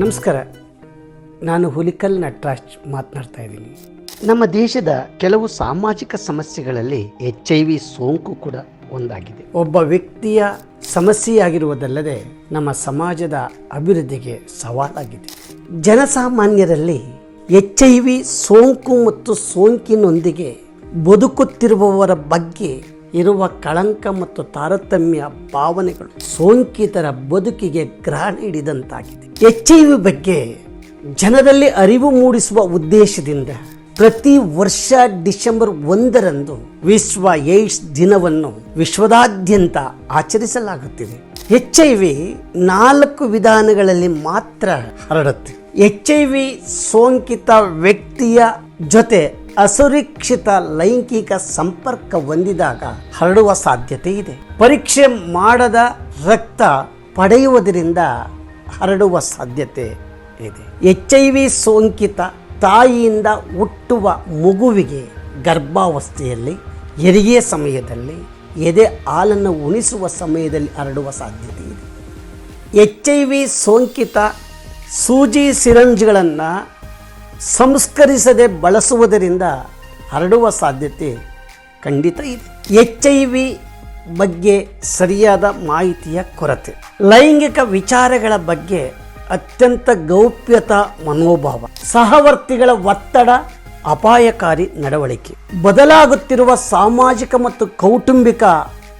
ನಮಸ್ಕಾರ. ನಾನು ಹುಲಿಕಲ್ ನಟರಾಜ್ ಮಾತನಾಡ್ತಾ ಇದ್ದೀನಿ. ನಮ್ಮ ದೇಶದ ಕೆಲವು ಸಾಮಾಜಿಕ ಸಮಸ್ಯೆಗಳಲ್ಲಿ ಎಚ್ ಐ ವಿ ಸೋಂಕು ಕೂಡ ಒಂದಾಗಿದೆ. ಒಬ್ಬ ವ್ಯಕ್ತಿಯ ಸಮಸ್ಯೆಯಾಗಿರುವುದಲ್ಲದೆ ನಮ್ಮ ಸಮಾಜದ ಅಭಿವೃದ್ಧಿಗೆ ಸವಾಲಾಗಿದೆ. ಜನಸಾಮಾನ್ಯರಲ್ಲಿ ಎಚ್ ಐ ವಿ ಸೋಂಕು ಮತ್ತು ಸೋಂಕಿನೊಂದಿಗೆ ಬದುಕುತ್ತಿರುವವರ ಬಗ್ಗೆ ಇರುವ ಕಳಂಕ ಮತ್ತು ತಾರತಮ್ಯ ಭಾವನೆಗಳು ಸೋಂಕಿತರ ಬದುಕಿಗೆ ಗ್ರಹಣ ಹಿಡಿದಂತಾಗಿದೆ ಎಚ್ ಐ ವಿ ಬಗ್ಗೆ ಜನರಲ್ಲಿ ಅರಿವು ಮೂಡಿಸುವ ಉದ್ದೇಶದಿಂದ ಪ್ರತಿ ವರ್ಷ ಡಿಸೆಂಬರ್ ಒಂದರಂದು ವಿಶ್ವ ಏಡ್ಸ್ ದಿನವನ್ನು ವಿಶ್ವದಾದ್ಯಂತ ಆಚರಿಸಲಾಗುತ್ತಿದೆ. ಎಚ್ ಐ ವಿ ನಾಲ್ಕು ವಿಧಾನಗಳಲ್ಲಿ ಮಾತ್ರ ಹರಡುತ್ತೆ. ಎಚ್ ಐ ವಿ ಸೋಂಕಿತ ವ್ಯಕ್ತಿಯ ಜೊತೆ ಅಸುರಕ್ಷಿತ ಲೈಂಗಿಕ ಸಂಪರ್ಕ ಹೊಂದಿದಾಗ ಹರಡುವ ಸಾಧ್ಯತೆ ಇದೆ. ಪರೀಕ್ಷೆ ಮಾಡದ ರಕ್ತ ಪಡೆಯುವುದರಿಂದ ಹರಡುವ ಸಾಧ್ಯತೆ ಇದೆ. ಎಚ್ ಐ ವಿ ಸೋಂಕಿತ ತಾಯಿಯಿಂದ ಹುಟ್ಟುವ ಮಗುವಿಗೆ ಗರ್ಭಾವಸ್ಥೆಯಲ್ಲಿ ಹೆರಿಗೆ ಸಮಯದಲ್ಲಿ, ಎದೆ ಹಾಲನ್ನು ಉಣಿಸುವ ಸಮಯದಲ್ಲಿ ಹರಡುವ ಸಾಧ್ಯತೆ ಇದೆ. ಎಚ್ ಐ ವಿ ಸೋಂಕಿತ ಸೂಜಿ ಸಿರಂಜ್ಗಳನ್ನು ಸಂಸ್ಕರಿಸದೆ ಬಳಸುವುದರಿಂದ ಹರಡುವ ಸಾಧ್ಯತೆ ಖಂಡಿತ ಇದೆ. ಎಚ್ ಐ ವಿ ಬಗ್ಗೆ ಸರಿಯಾದ ಮಾಹಿತಿಯ ಕೊರತೆ. ಲೈಂಗಿಕ ವಿಚಾರಗಳ ಬಗ್ಗೆ ಅತ್ಯಂತ ಗೌಪ್ಯತಾ ಮನೋಭಾವ, ಸಹವರ್ತಿಗಳ ಒತ್ತಡ, ಅಪಾಯಕಾರಿ ನಡವಳಿಕೆ, ಬದಲಾಗುತ್ತಿರುವ ಸಾಮಾಜಿಕ ಮತ್ತು ಕೌಟುಂಬಿಕ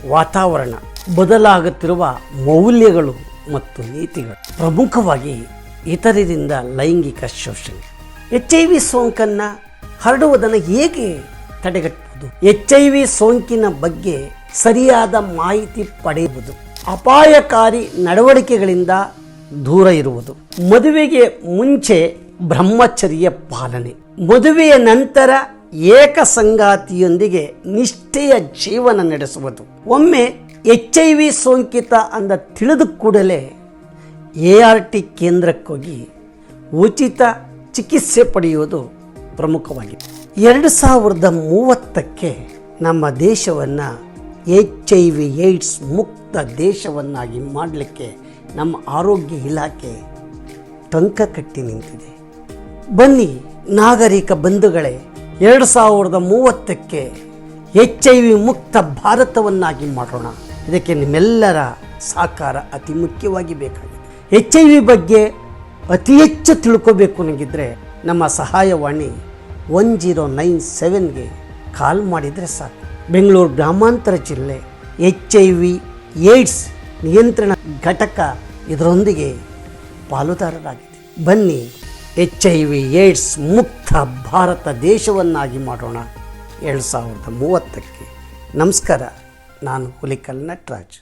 ವಾತಾವರಣ, ಬದಲಾಗುತ್ತಿರುವ ಮೌಲ್ಯಗಳು ಮತ್ತು ನೀತಿಗಳು, ಪ್ರಮುಖವಾಗಿ ಇತರರಿಂದ ಲೈಂಗಿಕ ಶೋಷಣೆ. ಎಚ್ ಐ ವಿ ಸೋಂಕನ್ನು ಹರಡುವುದನ್ನು ಹೇಗೆ ತಡೆಗಟ್ಟುವುದು? ಎಚ್ ಐ ವಿ ಸೋಂಕಿನ ಬಗ್ಗೆ ಸರಿಯಾದ ಮಾಹಿತಿ ಪಡೆಯುವುದು, ಅಪಾಯಕಾರಿ ನಡವಳಿಕೆಗಳಿಂದ ದೂರ ಇರುವುದು, ಮದುವೆಗೆ ಮುಂಚೆ ಬ್ರಹ್ಮಚರ್ಯ ಪಾಲನೆ, ಮದುವೆಯ ನಂತರ ಏಕ ಸಂಗಾತಿಯೊಂದಿಗೆ ನಿಷ್ಠೆಯ ಜೀವನ ನಡೆಸುವುದು. ಒಮ್ಮೆ ಎಚ್ ಐ ವಿ ಸೋಂಕಿತ ಅಂದ ತಿಳಿದ ಕೂಡಲೇ ಎ ಆರ್ ಟಿ ಕೇಂದ್ರಕ್ಕೋಗಿ ಉಚಿತ ಚಿಕಿತ್ಸೆ ಪಡೆಯುವುದು ಪ್ರಮುಖವಾಗಿದೆ. ಎರಡು ಸಾವಿರದ ಮೂವತ್ತಕ್ಕೆ ನಮ್ಮ ದೇಶವನ್ನು ಎಚ್ ಐ ವಿ ಏಡ್ಸ್ ಮುಕ್ತ ದೇಶವನ್ನಾಗಿ ಮಾಡಲಿಕ್ಕೆ ನಮ್ಮ ಆರೋಗ್ಯ ಇಲಾಖೆ ಟಂಕ ಕಟ್ಟಿ ನಿಂತಿದೆ. ಬನ್ನಿ ನಾಗರಿಕ ಬಂಧುಗಳೇ, ಎರಡು ಸಾವಿರದ ಮೂವತ್ತಕ್ಕೆ ಎಚ್ ಐ ವಿ ಮುಕ್ತ ಭಾರತವನ್ನಾಗಿ ಮಾಡೋಣ. ಇದಕ್ಕೆ ನಿಮ್ಮೆಲ್ಲರ ಸಹಕಾರ ಅತಿ ಮುಖ್ಯವಾಗಿ ಬೇಕಾಗಿದೆ. ಎಚ್ ಐ ವಿ ಬಗ್ಗೆ ಅತಿ ಹೆಚ್ಚು ತಿಳ್ಕೋಬೇಕು ನನಗಿದ್ರೆ ನಮ್ಮ ಸಹಾಯವಾಣಿ ಒನ್ ಜೀರೋ ನೈನ್ ಸೆವೆನ್ಗೆ ಕಾಲ್ ಮಾಡಿದರೆ ಸಾಕು. ಬೆಂಗಳೂರು ಗ್ರಾಮಾಂತರ ಜಿಲ್ಲೆ ಎಚ್ ಐ ವಿ ಏಡ್ಸ್ ನಿಯಂತ್ರಣ ಘಟಕ ಇದರೊಂದಿಗೆ ಪಾಲುದಾರರಾಗಿದೆ. ಬನ್ನಿ ಎಚ್ ಐ ವಿ ಏಡ್ಸ್ ಮುಕ್ತ ಭಾರತ ದೇಶವನ್ನಾಗಿ ಮಾಡೋಣ. ಎರಡು ಸಾವಿರದ ಮೂವತ್ತಕ್ಕೆ. ನಮಸ್ಕಾರ, ನಾನು ಹುಲಿಕಲ್ ನಟರಾಜ್